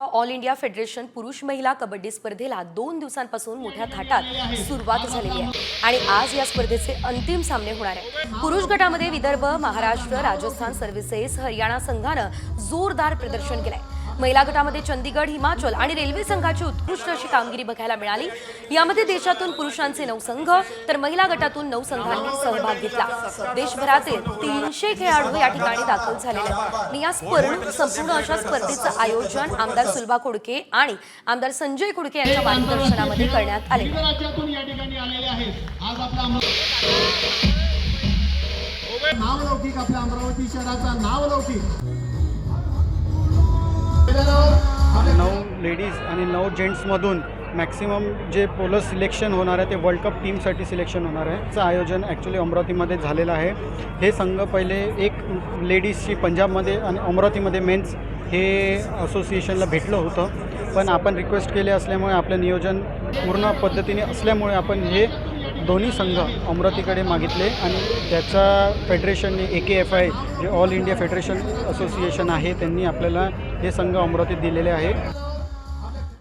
All India federation पुरुष महिला कबड्डी स्पर्धेला दोन दिवसांपासून मोठ्या थाटात सुरुवात झालेली आहे. आणि आज या स्पर्धेचे अंतिम सामने होणार आहे पुरुष गटामध्ये विदर्भ महाराष्ट्र राजस्थान सर्व्हिसेस हरियाणा संघानं जोरदार प्रदर्शन केलंय. महिला गटामध्ये चंदीगड हिमाचल आणि रेल्वे संघाची उत्कृष्ट अशी कामगिरी बघायला मिळाली. यामध्ये देशातून पुरुषांचे नऊ संघ तर महिला गटातून नऊ संघांनी सहभाग घेतला. देशभरातील तीनशे खेळाडू या ठिकाणी दाखल झालेले आणि या स्पर्ध संपूर्ण अशा स्पर्धेचं आयोजन आमदार सुलभा खोडके आणि आमदार संजय खोडके यांच्या मार्गदर्शनामध्ये करण्यात आले. नावलौकिक आपल्या अमरावती शहराचा नावलौकिक. लेडीज आणि नऊ जेंट्समधून मॅक्सिमम जे पोलर सिलेक्शन होणार आहे ते वर्ल्ड कप टीमसाठी सिलेक्शन होणार आहे. त्याचं आयोजन ॲक्च्युली अमरावतीमध्ये झालेलं आहे. हे संघ पहिले एक लेडीजची पंजाबमध्ये आणि अमरावतीमध्ये मेन्स हे असोसिएशनला भेटलं होतं. पण आपण रिक्वेस्ट केले असल्यामुळे आपलं नियोजन पूर्ण पद्धतीने असल्यामुळे आपण हे दोन्ही संघ अमरावतीकडे मागितले आणि त्याचा फेडरेशनने ए के एफ आय जे ऑल इंडिया फेडरेशन असोसिएशन आहे त्यांनी आपल्याला हे संघ अमरावतीत दिलेले आहे.